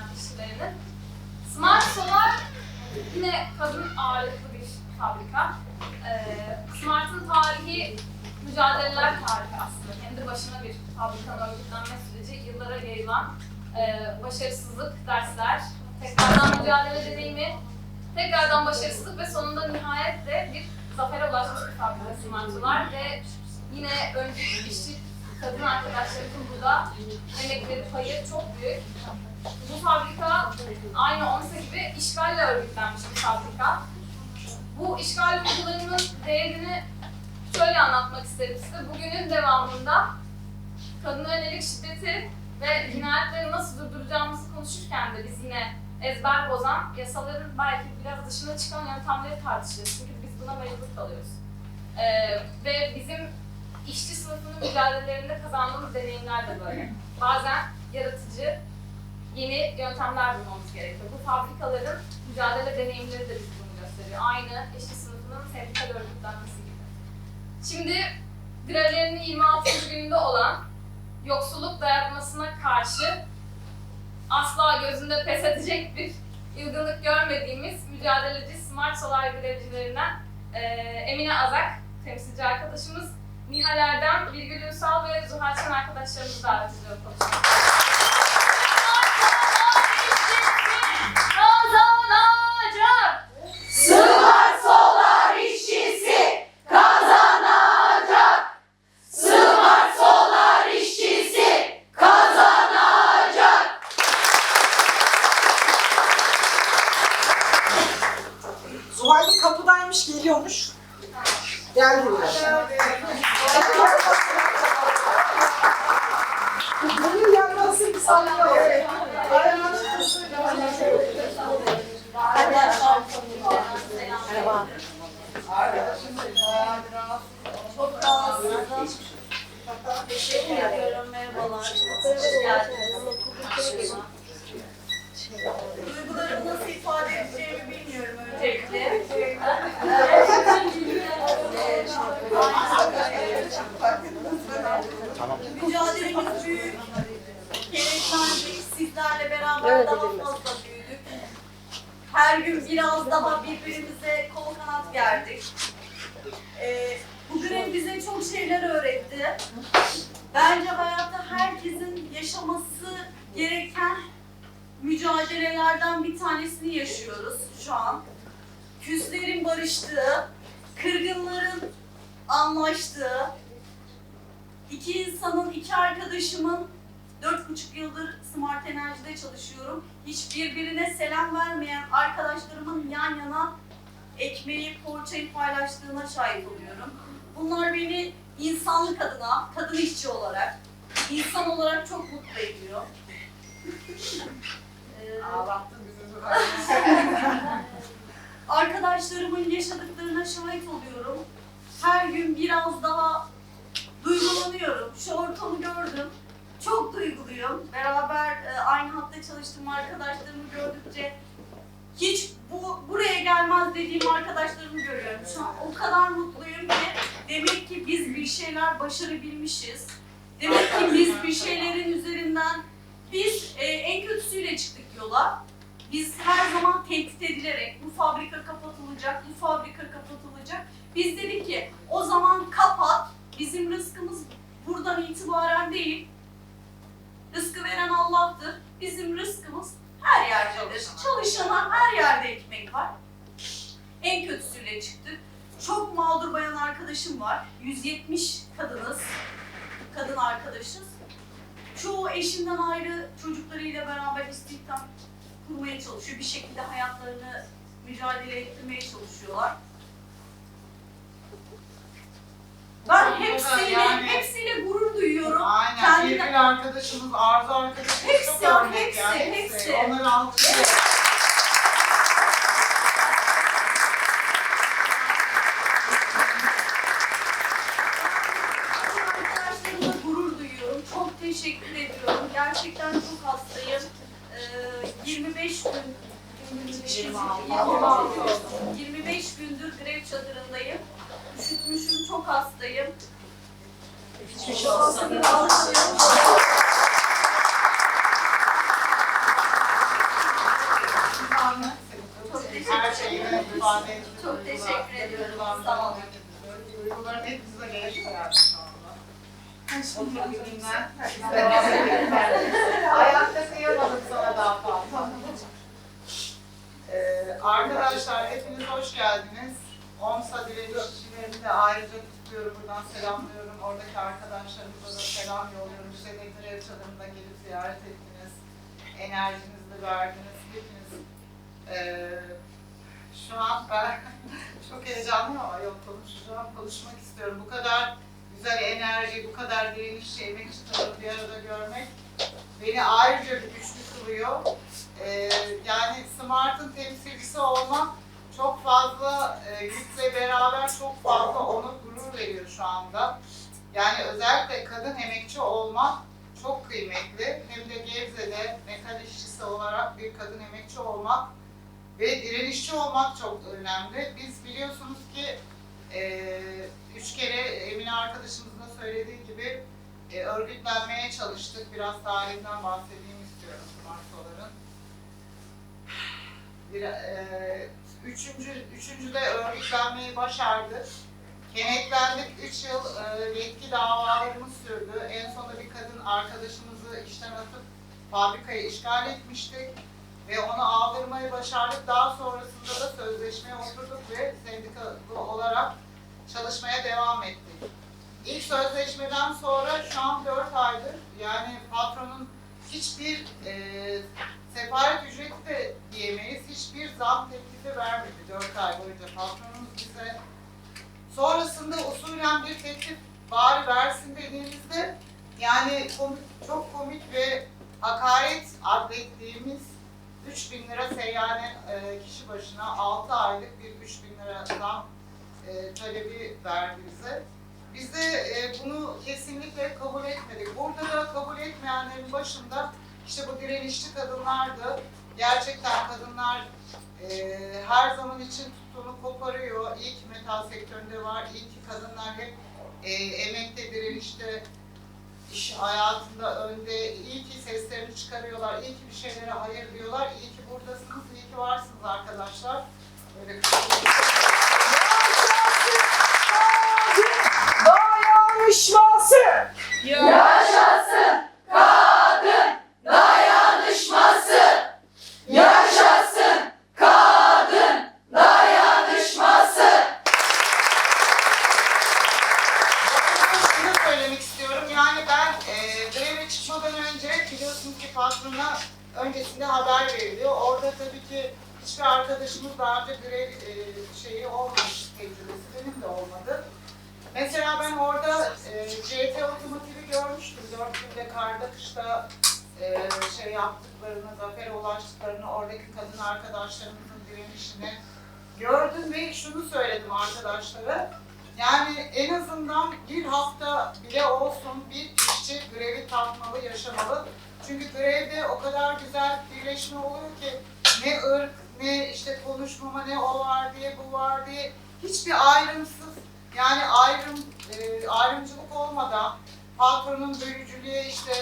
Smart işçilerinin. Smart Solar yine kadın ağırlıklı bir fabrika. Ee, Smart'ın tarihi mücadeleler tarihi aslında. Kendi başına bir fabrikanın örgütlenme süreci, yıllara yayılan e, başarısızlık, dersler, tekrardan mücadele deneyimi, tekrardan başarısızlık ve sonunda nihayetle bir zafere ulaşmış bir fabrika Smart'lar ve yine öncü işçi kadın arkadaşlarımızın burada emekleri payı çok büyük. Bu fabrika aynı ONSA gibi işgalle örgütlenmiş bir fabrika. Bu işgal uygularının değerini şöyle anlatmak isterim size. Bugünün devamında kadına yönelik şiddeti ve cinayetleri nasıl durduracağımızı konuşurken de biz yine ezber bozan yasaların belki biraz dışına çıkan yöntemleri tartışıyoruz. Çünkü biz buna mecbur kalıyoruz. Ee, ve bizim işçi sınıfının mücadelelerinde kazandığımız deneyimler de böyle. Bazen yaratıcı, yeni yöntemler bulmamız gerekiyor. Bu fabrikaların mücadele deneyimleri de bize bunu gösteriyor. Aynı işçi sınıfının sendikal örgütlenmesi gibi. Şimdi grevlerinin 26. gününde olan yoksulluk dayatmasına karşı asla gözünde pes edecek bir ilgınlık görmediğimiz mücadeleci Smart Solar grevcilerinden eee, Emine Azak, temsilci arkadaşımız, Nihal Erdem, Birgül Ünsal ve Zuhal Çen arkadaşlarımızı davet ediyorum konuşmaya. Kazanacak! Smart Solar işçisi kazanacak. Smart Solar işçisi kazanacak. Zuhal de kapıdaymış, geliyormuş. Gel buraya. Benim gelmezsin bir saniye. Evet. Ayağını Merhaba. Çok rahatsızım. Teşekkür ediyorum. Merhabalar. Hoş geldiniz. Duygularımı nasıl ifade edeceğimi bilmiyorum öncelikle. Mücadelemiz büyük. Gerekmendik sizlerle beraber daha fazla büyüdük. Her gün biraz daha birbirimize kol kanat gerdik. Ee, bu grev bize çok şeyler öğretti. Bence hayatta herkesin yaşaması gereken mücadelelerden bir tanesini yaşıyoruz şu an. Küslerin barıştığı, kırgınların anlaştığı, iki insanın, iki arkadaşımın dört buçuk yıldır Smart Enerji'de çalışıyorum. Hiç birbirine selam vermeyen arkadaşlarımın yan yana ekmeği, poğaçayı paylaştığına şahit oluyorum. Bunlar beni insanlık adına, kadın işçi olarak, insan olarak çok mutlu ediyor. Ee, Ağlattın bizi arkadaşlarımın yaşadıklarına şahit oluyorum. Her gün biraz daha duygulanıyorum. Şu ortamı gördüm. Çok duyguluyum. Beraber e, aynı hatta çalıştığım arkadaşlarımı gördükçe hiç bu buraya gelmez dediğim arkadaşlarımı görüyorum. Şu an o kadar mutluyum ki demek ki biz bir şeyler başarabilmişiz. Demek ki biz bir şeylerin üzerinden biz e, en kötüsüyle çıktık yola. Biz her zaman tehdit edilerek bu fabrika kapatılacak, bu fabrika kapatılacak. Biz dedik ki o zaman kapat. Bizim rızkımız buradan itibaren değil. Rızkı veren Allah'tır. Bizim rızkımız her yerdedir. Çalışana her yerde ekmek var. En kötüsüyle çıktık. Çok mağdur bayan arkadaşım var. 170 kadınız. Kadın arkadaşız. Çoğu eşinden ayrı çocuklarıyla beraber istihdam kurmaya çalışıyor. Bir şekilde hayatlarını mücadele ettirmeye çalışıyorlar. Ben hepsiyle, Yani- hepsiyle. Birgül arkadaşımız, Arzu arkadaşımız Hepsi, çok örnek hepsi, ya. hepsi. Onları alkışlıyoruz. Arkadaşlarımla gurur duyuyorum. Çok teşekkür ediyorum. Gerçekten çok hastayım. Ee, 25 gün 26 25 gündür grev çadırındayım. Üşütmüşüm, çok hastayım. Ayakta kıyamadık sana daha fazla. Ee, arkadaşlar hepiniz hoş geldiniz. OMSA direnişçilerini de ayrıca tutuyorum buradan selamlıyorum. Oradaki arkadaşlarımıza da selam yolluyorum. Grev çadırında gelip ziyaret ettiniz. Enerjinizi verdiniz. Hepiniz ee, şu an ben çok heyecanlıyım ama yok konuşacağım, konuşmak istiyorum. Bu kadar güzel enerji, bu kadar direnişçi, emekçi tarafı bir arada görmek beni ayrıca bir güçlü kılıyor. Ee, yani Smart'ın temsilcisi olmak çok fazla e, yükle beraber çok fazla ona gurur veriyor şu anda. Yani özellikle kadın emekçi olmak çok kıymetli. Hem de Gebze'de metal işçisi olarak bir kadın emekçi olmak ve direnişçi olmak çok önemli. Biz biliyorsunuz ki e, üç kere Emine arkadaşımızın da söylediği gibi e, örgütlenmeye çalıştık. Biraz tarihinden bahsedeyim istiyorum Martoların. Bir, e, üçüncü, üçüncüde örgütlenmeyi başardık. Kenetlendik. Üç yıl e, yetki davalarımız sürdü. En sonunda bir kadın arkadaşımızı işten atıp fabrikayı işgal etmiştik ve onu aldırmayı başardık. Daha sonrasında da sözleşmeye oturduk ve sendikalı olarak çalışmaya devam ettik. İlk sözleşmeden sonra şu an 4 aydır yani patronun hiçbir e, sefaret ücreti de diyemeyiz, hiçbir zam teklifi vermedi 4 ay boyunca patronumuz bize. Sonrasında usulen bir teklif bari versin dediğimizde yani çok komik ve hakaret adlettiğimiz 3000 lira seyyane e, kişi başına 6 aylık bir 3000 lira zam e, talebi verdi. Biz de e, bunu kesinlikle kabul etmedik. Burada da kabul etmeyenlerin başında işte bu direnişçi kadınlardı. Gerçekten kadınlar e, her zaman için tuttuğunu koparıyor. İyi ki metal sektöründe var. İyi ki kadınlar hep e, emekte, direnişte, iş hayatında önde. İyi ki seslerini çıkarıyorlar. İyi ki bir şeylere hayır diyorlar. İyi ki buradasınız. İyi ki varsınız arkadaşlar. Böyle Dayanışması. Yaşasın kadın dayanışması. Yaşasın kadın dayanışması. Şunu söylemek istiyorum. Yani ben e, greve çıkmadan önce biliyorsunuz ki patrona öncesinde haber veriliyor. Orada tabii ki hiçbir arkadaşımız daha önce grev e, şeyi olmamış tecrübesi. Benim de olmadı. Mesela ben orada CT otomotivi görmüştüm. Dört günde karda kışta e, şey yaptıklarını, zafere ulaştıklarını, oradaki kadın arkadaşlarımızın direnişini gördüm ve şunu söyledim arkadaşlara. Yani en azından bir hafta bile olsun bir işçi grevi tatmalı, yaşamalı. Çünkü grevde o kadar güzel birleşme oluyor ki ne ırk, ne işte konuşmama, ne o var diye, bu var diye hiçbir ayrımsız yani ayrım, e, ayrımcılık olmadan patronun bölücülüğe işte,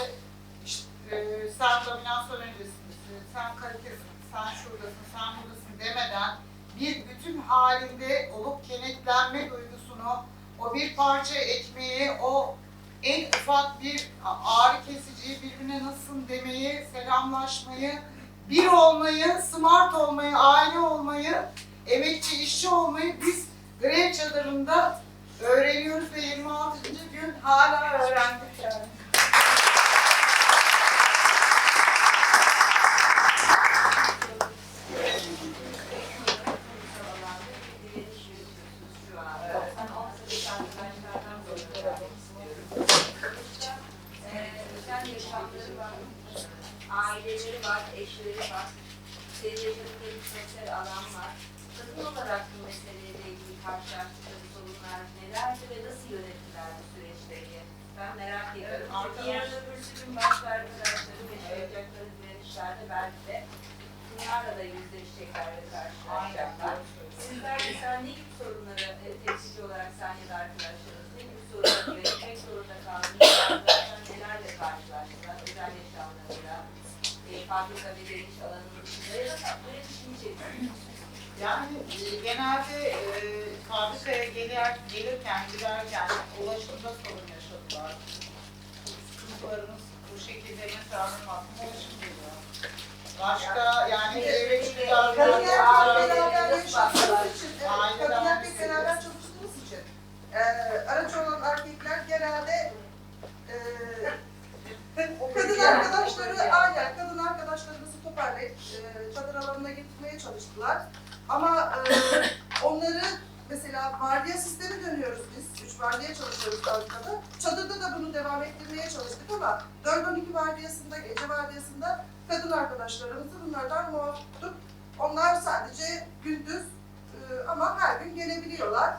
işte e, sen dominasyon öncesindesin, sen kalitesin, sen şuradasın, sen buradasın demeden bir bütün halinde olup kenetlenme duygusunu, o bir parça ekmeği, o en ufak bir ağrı kesiciyi birbirine nasılsın demeyi, selamlaşmayı, bir olmayı, smart olmayı, aile olmayı, emekçi işçi olmayı biz grev çadırında öğreniyoruz ve 26. gün hala öğrendik yani. Özel yaşamları var, aileleri var, eşleri var, senin yaşadıkları bir sosyal alan var. Kadın olarak bu meseleyle ilgili karşılaştıkları sorunlar nelerdi ve nasıl yönettiler bu süreçleri? Ben merak ediyorum. Çünkü yarın öbürsü gün başka arkadaşlarım yaşayacakları direnişlerde belki de bunlarla da yüzleşecekler ve karşılaşacaklar. Sizler mesela ne gibi sorunları e, temsilci olarak sen ya da arkadaşlarınız ne gibi sorunları yönetmek zorunda kaldınız? Arkadaşlar nelerle karşılaştılar özel yaşamlarıyla, e, fabrika ve geniş alanının dışında ya da üretim içerisinde? Yani e, genelde e, fabrikaya gelir, gelirken, giderken ulaşımda sorun yaşadılar. Sıkıntılarımız bu şekilde mesela ulaşım geliyor. Başka yani eve çıktılar, Kadın böyle erkek ağır- beraber yaşadığımız için, evet, Aileden kadın erkek bahsediyoruz. beraber çalıştığımız için e, araç olan erkekler genelde e, kadın arkadaşları aynen kadın arkadaşlarımızı toparlayıp e, çadır alanına getirmeye çalıştılar. Ama e, onları mesela vardiya sistemi dönüyoruz biz. Üç vardiya çalışıyoruz fabrikada. Çadırda da bunu devam ettirmeye çalıştık ama 4-12 vardiyasında, gece vardiyasında kadın arkadaşlarımızı bunlardan muaf tuttuk. Onlar sadece gündüz e, ama her gün gelebiliyorlar.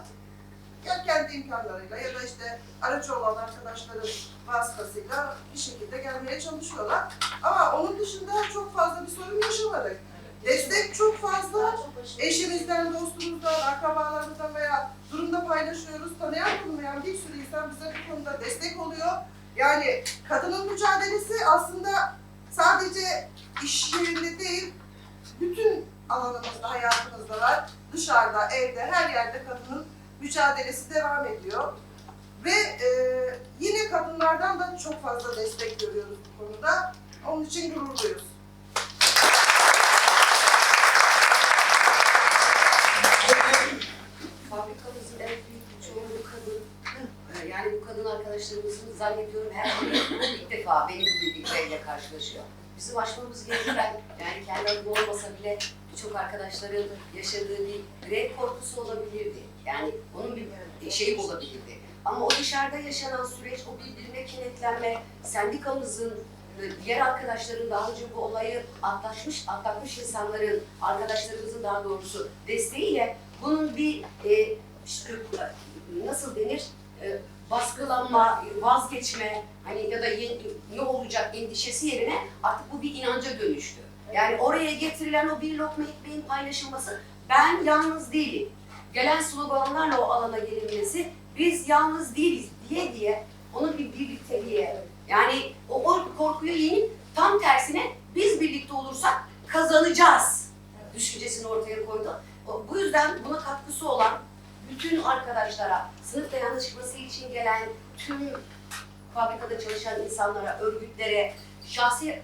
Ya kendi imkanlarıyla ya da işte aracı olan arkadaşların vasıtasıyla bir şekilde gelmeye çalışıyorlar. Ama onun dışında çok fazla bir sorun yaşamadık. Destek çok fazla. Eşimizden, dostumuzdan, akrabalarımızdan veya durumda paylaşıyoruz. Tanıyan tanımayan bir sürü insan bize bu konuda destek oluyor. Yani kadının mücadelesi aslında sadece iş yerinde değil, bütün alanımızda, hayatımızda var. Dışarıda, evde, her yerde kadının mücadelesi devam ediyor. Ve e, yine kadınlardan da çok fazla destek görüyoruz bu konuda. Onun için gururluyuz. Fabrikamızın en büyük çoğunluğu kadın. Yani bu kadın arkadaşlarımızın zannediyorum her biri ilk defa benim bireyle karşılaşıyor. Bizim aşmamız gereken, yani kendi adım olmasa bile birçok arkadaşların yaşadığı bir grev korkusu olabilirdi. Yani onun bir şeyi olabilirdi. Ama o dışarıda yaşanan süreç, o birbirine kenetlenme, sendikamızın, e, diğer arkadaşların daha önce bu olayı atlatmış, atlatmış insanların, arkadaşlarımızın daha doğrusu desteğiyle bunun bir e, işte, nasıl denir e, baskılanma, vazgeçme hani ya da ne olacak endişesi yerine artık bu bir inanca dönüştü. Yani oraya getirilen o bir lokma ekmeğin paylaşılması ben yalnız değilim. Gelen sloganlarla o alana gelinmesi biz yalnız değiliz diye diye onun bir birlikteliğe yani o, o korkuyu yenip tam tersine biz birlikte olursak kazanacağız düşüncesini ortaya koydu. Bu yüzden buna katkısı olan bütün arkadaşlara, sınıf dayanışması için gelen tüm fabrikada çalışan insanlara, örgütlere, şahsi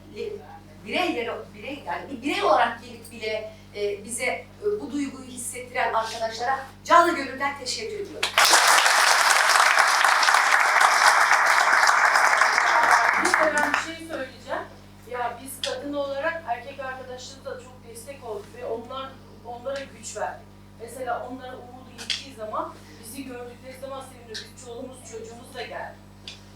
bireylere, birey, yani bir birey olarak gelip bile e, bize e, bu duyguyu hissettiren arkadaşlara canı gönülden teşekkür ediyorum. Ben bir şey söyleyeceğim. Ya biz kadın olarak erkek arkadaşları da çok destek olduk ve onlar onlara güç verdik. Mesela onlara zaman bizi gördükleri zaman seviniyor. Biz çoluğumuz çocuğumuz da geldi.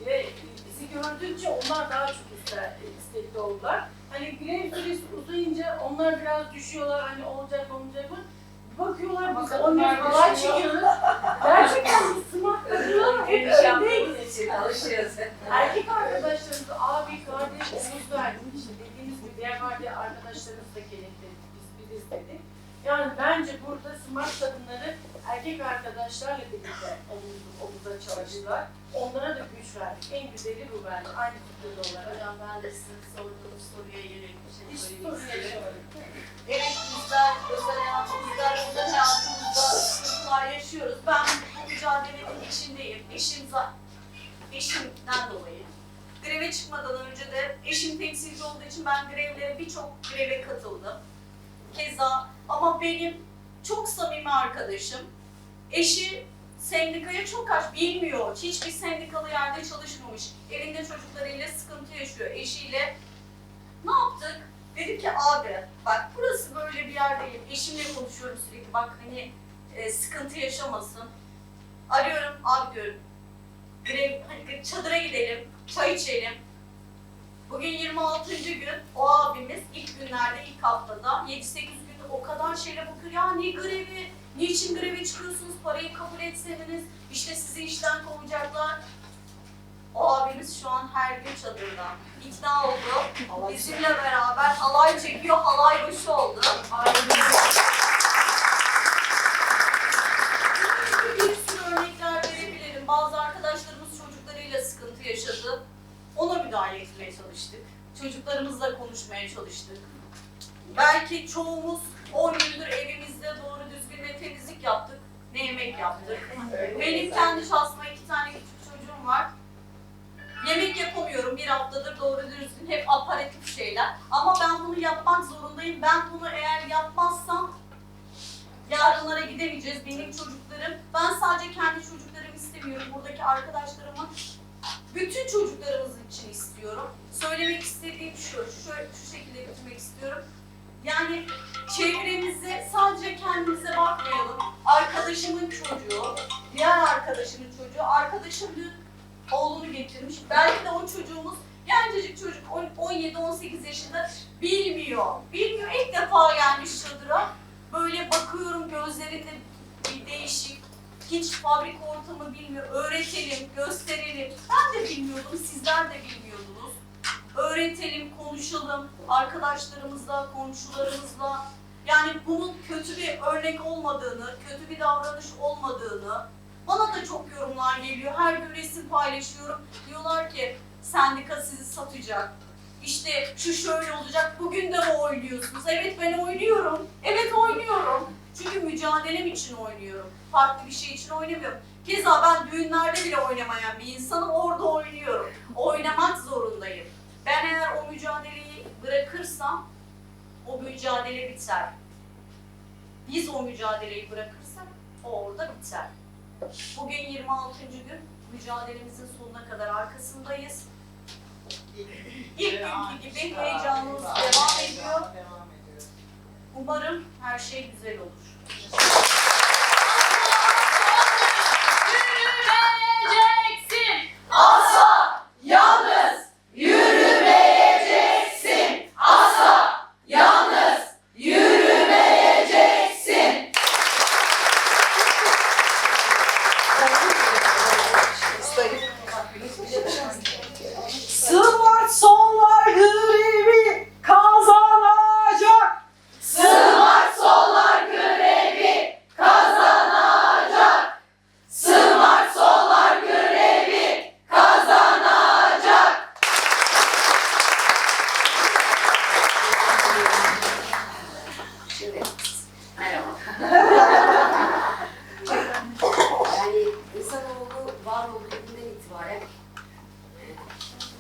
Ve bizi gördükçe onlar daha çok ister, istekli oldular. Hani grev süresi uzayınca onlar biraz düşüyorlar hani olacak olmayacak mı? Bakıyorlar biz onlar halay çekiyoruz. Gerçekten biz smart kadınlar hep öndeyiz. Alışıyoruz. Erkek arkadaşlarımız abi, kardeş, omuz verdik. İşte dediğimiz gibi diğer vardiya arkadaşlarımız da kenetledik, biz biriz dedik. Yani bence burada smart kadınları erkek arkadaşlarla birlikte omuz omuza çalıştılar. Onlara da güç verdik. En güzeli bu bence. Aynı fikrde olarak. Hocam ben de sizin sorduğunuz soruya yönelik bir şey Hiç söylemek sorun istiyorum. yaşamadık. Evet bizler özel hayatımızda, özel hayatımızda sıkıntılar yaşıyoruz. Ben bu mücadelenin içindeyim. Eşim, eşimden dolayı. Greve çıkmadan önce de eşim temsilci olduğu için ben grevlere birçok greve katıldım. Keza ama benim çok samimi arkadaşım. Eşi sendikaya çok karşı bilmiyor. Hiçbir sendikalı yerde çalışmamış. Evinde çocuklarıyla sıkıntı yaşıyor. Eşiyle ne yaptık? Dedim ki abi bak burası böyle bir yer değil. Eşimle konuşuyorum sürekli bak hani e, sıkıntı yaşamasın. Arıyorum abi diyorum. Grev, hani çadıra gidelim, çay içelim. Bugün 26. gün o abimiz ilk günlerde, ilk haftada 7-8 günde o kadar şeyle bakıyor. Ya ne grevi, niçin greve çıkıyorsunuz, parayı kabul etseniz, işte sizi işten kovacaklar. O abimiz şu an her gün çadırda. İkna oldu. Bizimle beraber halay çekiyor, halay başı oldu. Bir sürü örnekler verebilirim. Bazı arkadaşlarımız çocuklarıyla sıkıntı yaşadı. Ona müdahale etmeye çalıştık. Çocuklarımızla konuşmaya çalıştık. Belki çoğumuz 10 gündür evimizde doğru düzgün ne temizlik yaptık, ne yemek yaptık. Benim kendi şahsıma iki tane küçük çocuğum var. Yemek yapamıyorum bir haftadır doğru düzgün hep aparatif şeyler. Ama ben bunu yapmak zorundayım. Ben bunu eğer yapmazsam yarınlara gidemeyeceğiz benim çocuklarım. Ben sadece kendi çocuklarımı istemiyorum. Buradaki arkadaşlarımın bütün çocuklarımız için istiyorum. Söylemek istediğim şu, şu, şu şekilde bitirmek istiyorum. Yani çevremize sadece kendimize bakmayalım. Arkadaşımın çocuğu, diğer arkadaşımın çocuğu, arkadaşım dün oğlunu getirmiş. Belki de o çocuğumuz gencecik çocuk 17-18 yaşında bilmiyor. Bilmiyor ilk defa gelmiş çadıra. Böyle bakıyorum gözlerinde bir değişik. Hiç fabrika ortamı bilmiyor. Öğretelim, gösterelim. Ben de bilmiyordum, sizler de bilmiyordunuz. Öğretelim, konuşalım arkadaşlarımızla, komşularımızla. Yani bunun kötü bir örnek olmadığını, kötü bir davranış olmadığını, bana da çok yorumlar geliyor. Her gün resim paylaşıyorum. Diyorlar ki sendika sizi satacak. İşte şu şöyle olacak. Bugün de mi oynuyorsunuz? Evet ben oynuyorum. Evet oynuyorum. Çünkü mücadelem için oynuyorum. Farklı bir şey için oynamıyorum. Keza ben düğünlerde bile oynamayan bir insanım. Orada oynuyorum. Oynamak zorundayım. Ben eğer o mücadeleyi bırakırsam o mücadele biter. Biz o mücadeleyi bırakırsak o orada biter. Bugün 26. gün mücadelemizin sonuna kadar arkasındayız. İlk günkü gibi heyecanımız devam ediyor. Devam ediyor. Umarım her şey güzel olur. Yürüyeceksin. Asla yalnız yürümeyeceksin. Asla yalnız yürümeyeceksin. Smart sonlar grevi kazanacak. Smart sollar görevi kazanacak. Smart sollar görevi kazanacak. Şimdi merhaba. yani insanoğlu var olduğu günden itibaren e,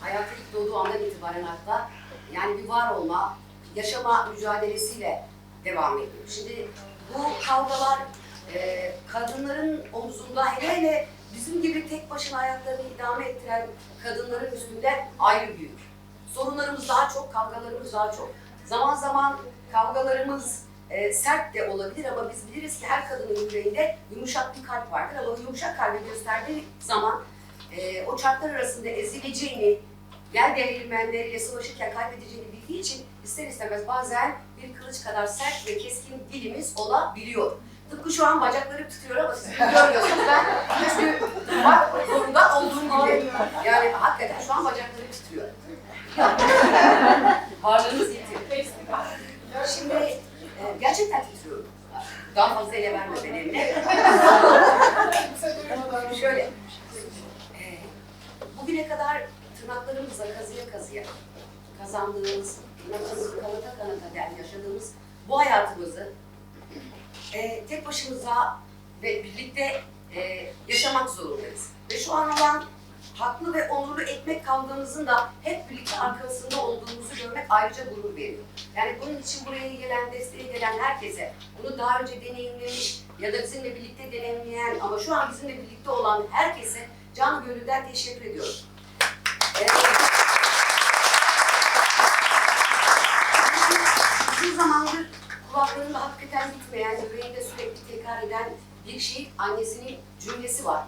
hayata ilk doğduğu andan itibaren hatta yani bir var olma, yaşama mücadelesiyle devam ediyor. Şimdi bu kavgalar e, kadınların omzunda hele hele bizim gibi tek başına hayatlarını idame ettiren kadınların üstünde ayrı büyük. Sorunlarımız daha çok, kavgalarımız daha çok. Zaman zaman kavgalarımız e, sert de olabilir ama biz biliriz ki her kadının yüreğinde yumuşak bir kalp vardır ama o yumuşak kalbi gösterdiği zaman e, o çarklar arasında ezileceğini, gel değirmenleriyle savaşırken kaybedeceğini bildiği için ister istemez bazen bir kılıç kadar sert ve keskin dilimiz olabiliyor. Tıpkı şu an bacaklarım tutuyor ama siz görmüyorsunuz. Ben çünkü durmak zorunda olduğum gibi. Yani hakikaten şu an bacaklarım titriyor. Varlığınız yetiyor. Şimdi e, gerçekten titriyorum. Daha fazla ele vermeden eline. Şöyle, e, bugüne kadar tırnaklarımızla kazıya kazıya kazandığımız, tırnaklarımızı kanata kanata der yaşadığımız bu hayatımızı e, tek başımıza ve birlikte e, yaşamak zorundayız. Ve şu an olan haklı ve onurlu ekmek kavgamızın da hep birlikte arkasında olduğumuzu görmek ayrıca gurur veriyor. Yani bunun için buraya gelen, desteğe gelen herkese, bunu daha önce deneyimlemiş ya da bizimle birlikte deneyimleyen ama şu an bizimle birlikte olan herkese canı gönülden teşekkür ediyorum. Ee, uzun zamandır kulaklarında hakikaten gitmeyen, yüreğinde sürekli tekrar eden bir şey, annesinin cümlesi var.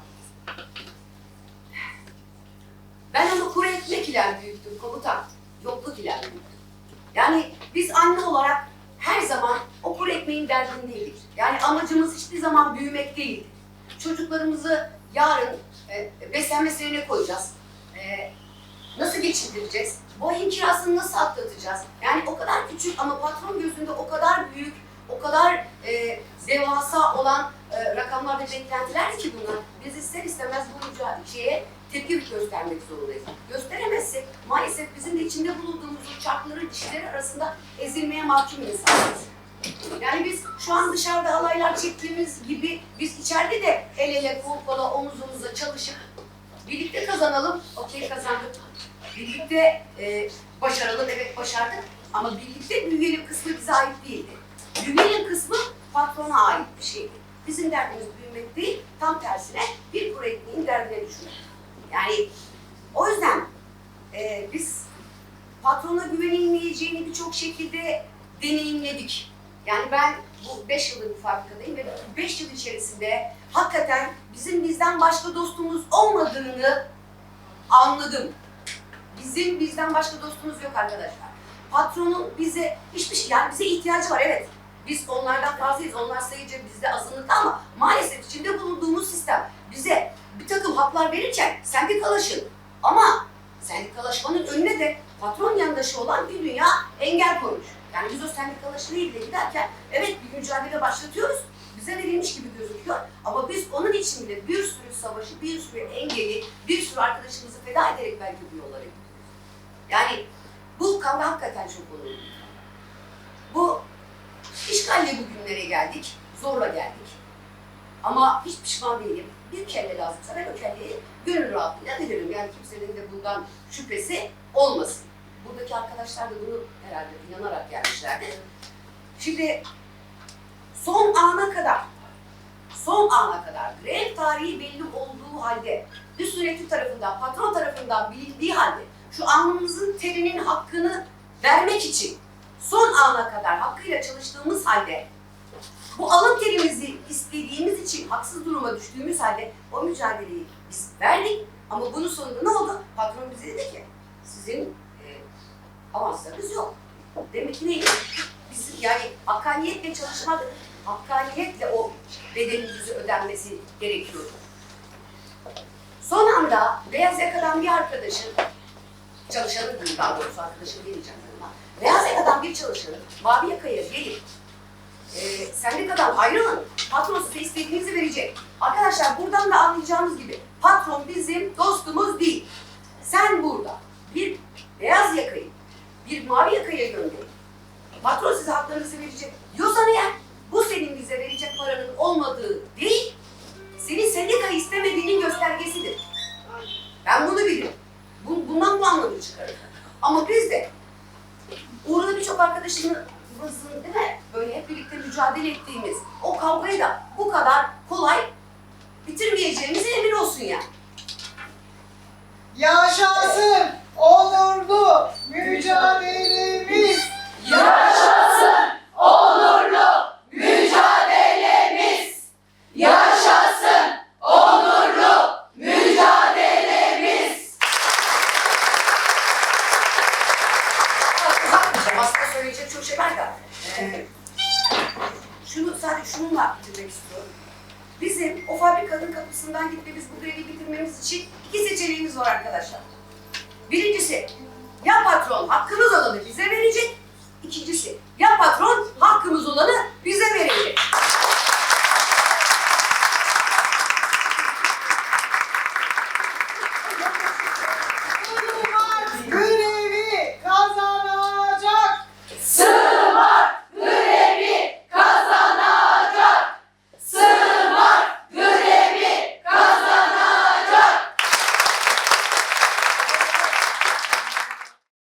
Ben onu kuru ekmek ile büyüttüm komutan, yokluk ile büyüttüm. Yani biz anne olarak her zaman o kuru ekmeğin derdindeydik. Yani amacımız hiçbir zaman büyümek değildi. Çocuklarımızı yarın e, beslenme koyacağız. E, nasıl geçindireceğiz? Bu ayın kirasını nasıl atlatacağız? Yani o kadar küçük ama patron gözünde o kadar büyük, o kadar e, devasa olan e, rakamlar ve beklentiler ki bunlar. Biz ister istemez bu mücadeleye tepki göstermek zorundayız. Gösteremezsek maalesef bizim de içinde bulunduğumuz o çarkların dişleri arasında ezilmeye mahkum insanlarız. Yani biz şu an dışarıda halaylar çektiğimiz gibi biz içeride de el ele kol kola omuz omuza çalışıp birlikte kazanalım. Okey kazandık. Birlikte e, başaralım. Evet başardık. Ama birlikte büyüyelim kısmı bize ait değildi. Büyüyelim kısmı patrona ait bir şeydi. Bizim derdimiz büyümek değil, tam tersine bir ekmeğin derdine düşmek. Yani o yüzden e, biz patrona güvenilmeyeceğini birçok şekilde deneyimledik. Yani ben bu 5 yıldır bu fabrikadayım ve 5 yıl içerisinde hakikaten bizim bizden başka dostumuz olmadığını anladım. Bizim bizden başka dostumuz yok arkadaşlar. Patronun bize hiçbir şey, yani bize ihtiyacı var evet. Biz onlardan fazlayız, onlar sayıca bizde azınlıkta ama maalesef içinde bulunduğumuz sistem bize bir takım haklar verirken sendikalaşın. Ama sendikalaşmanın önüne de patron yandaşı olan bir dünya engel koymuş. Yani biz o sendikalaşmayı ile giderken evet bir mücadele başlatıyoruz. Bize verilmiş gibi gözüküyor. Ama biz onun için bile bir sürü savaşı, bir sürü engeli, bir sürü arkadaşımızı feda ederek belki bu yollara. Yani bu kavga hakikaten çok onurlu. Bu işgalle bugünlere geldik, zorla geldik. Ama hiç pişman değilim. Bir kelle lazımsa ben o kelleyi gönül rahatlığıyla veririm. Yani kimsenin de bundan şüphesi olmasın. Buradaki arkadaşlar da bunu herhalde inanarak gelmişlerdi. Şimdi son ana kadar, son ana kadar grev tarihi belli olduğu halde, üst yönetim tarafından, patron tarafından bilindiği halde şu alnımızın terinin hakkını vermek için son ana kadar hakkıyla çalıştığımız halde bu alın terimizi istediğimiz için haksız duruma düştüğümüz halde o mücadeleyi biz verdik ama bunun sonunda ne oldu? Patron bize dedi ki sizin e, avanslarınız yok. Demek ki neydi? Biz yani hakkaniyetle çalışmak, hakkaniyetle o bedelimizin ödenmesi gerekiyordu. Son anda beyaz yakadan bir arkadaşın, çalışanın diyeyim daha doğrusu arkadaşım demeyeceğim ama, beyaz yakadan bir çalışanın mavi yakaya gelip e, sendikadan ayrılın, patron size istediğinizi verecek. Arkadaşlar buradan da anlayacağınız gibi patron bizim dostumuz değil. Sen burada bir beyaz yakayı, bir mavi yakaya gönderin. Patron size haklarınızı verecek. Diyorsan eğer bu senin bize verecek paranın olmadığı değil, senin sendika istemediğinin göstergesidir. Ben bunu bilirim. Bu, bundan bu anlamı çıkarım. Ama biz de uğruna birçok arkadaşımızın değil mi? Böyle hep birlikte mücadele ettiğimiz o kavgayı da bu kadar kolay bitirmeyeceğimize emin olsun yani. Yaşasın onurlu mücadelemiz. Yaşasın onurlu mücadelemiz. Yaşasın onurlu mücadelemiz. Uzatmayacağım. Aslında söyleyecek çok şey var da. Ee, şunu sadece şununla bitirmek istiyorum. Bizim o fabrikanın kapısından gitmemiz, bu grevi bitirmemiz için iki seçeneğimiz var arkadaşlar. Birincisi, ya patron hakkımız olanı bize verecek. İkincisi, ya patron hakkımız olanı bize verecek.